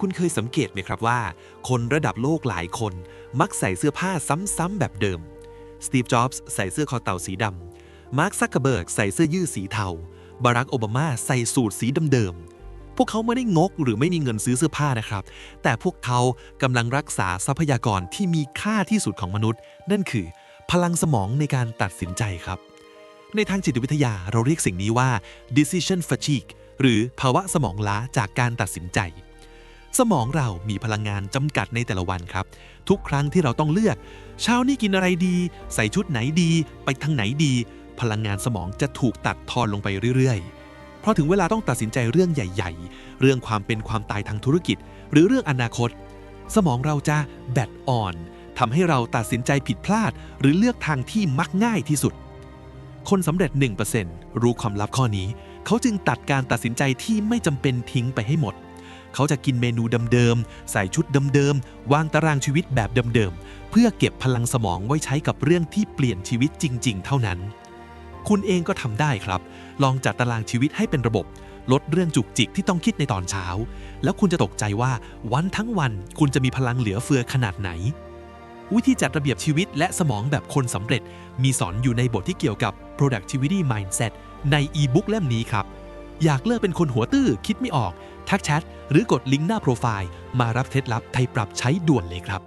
คุณเคยสังเกตไหมครับว่า คนระดับโลกหลายคนมักใส่เสื้อผ้าซ้ำๆแบบเดิม สตีฟ จ็อบส์ใส่เสื้อคอเต่าสีดำ มาร์ค ซักเคอร์เบิร์กใส่เสื้อยืดสีเทา บารักโอบามาใส่สูทสีเดิมๆพวกเขาไม่ได้งกหรือไม่มีเงินซื้อเสื้อผ้านะครับ แต่พวกเขากำลังรักษาทรัพยากรที่มีค่าที่สุดของมนุษย์ นั่นคือ พลังสมองในการตัดสินใจครับ ในทางจิตวิทยาเราเรียกสิ่งนี้ว่า decision fatigue หรือภาวะสมองล้าจากการตัดสินใจ สมองเรามีพลังงานจำกัดในแต่ละวันครับ ทุกครั้งที่เราต้องเลือก เช้านี้กินอะไรดี ใส่ชุดไหนดี ไปทางไหนดี พลังงานสมองจะถูกตัดทอนลงไปเรื่อยๆ เพราะถึงเวลาต้องตัดสินใจเรื่องใหญ่ ๆ เรื่องความเป็นความตายทางธุรกิจ หรือเรื่องอนาคต สมองเราจะแบตอ่อนทำให้เราตัดสินใจผิดพลาด หรือเลือกทางที่มักง่ายที่สุด คนสำเร็จ 1%รู้ความลับข้อนี้ เขาจึงตัดการตัดสินใจที่ไม่จำเป็นทิ้งไปให้หมด เขาจะกินเมนูเดิมๆ ใส่ชุดเดิมๆ วางตารางชีวิตแบบเดิมๆ เพื่อเก็บพลังสมองไว้ใช้กับเรื่องที่เปลี่ยนชีวิตจริง ๆ เท่านั้น คุณเองก็ทำได้ครับ ลองจัดตารางชีวิตให้เป็นระบบ ลดเรื่องจุกจิกที่ต้องคิดในตอนเช้า แล้วคุณจะตกใจว่าวันทั้งวันคุณจะมีพลังเหลือเฟือขนาดไหนวิธีจัดระเบียบชีวิตและสมองแบบคนสำเร็จ มีสอนอยู่ในบทที่เกี่ยวกับ productivity mindset ในอีบุ๊กเล่มนี้ครับ อยากเลิกเป็นคนหัวตื้อคิดไม่ออก ทักแชทหรือกดลิงก์หน้าโปรไฟล์ มารับเคล็ดลับไทยปรับใช้ด่วนเลยครับ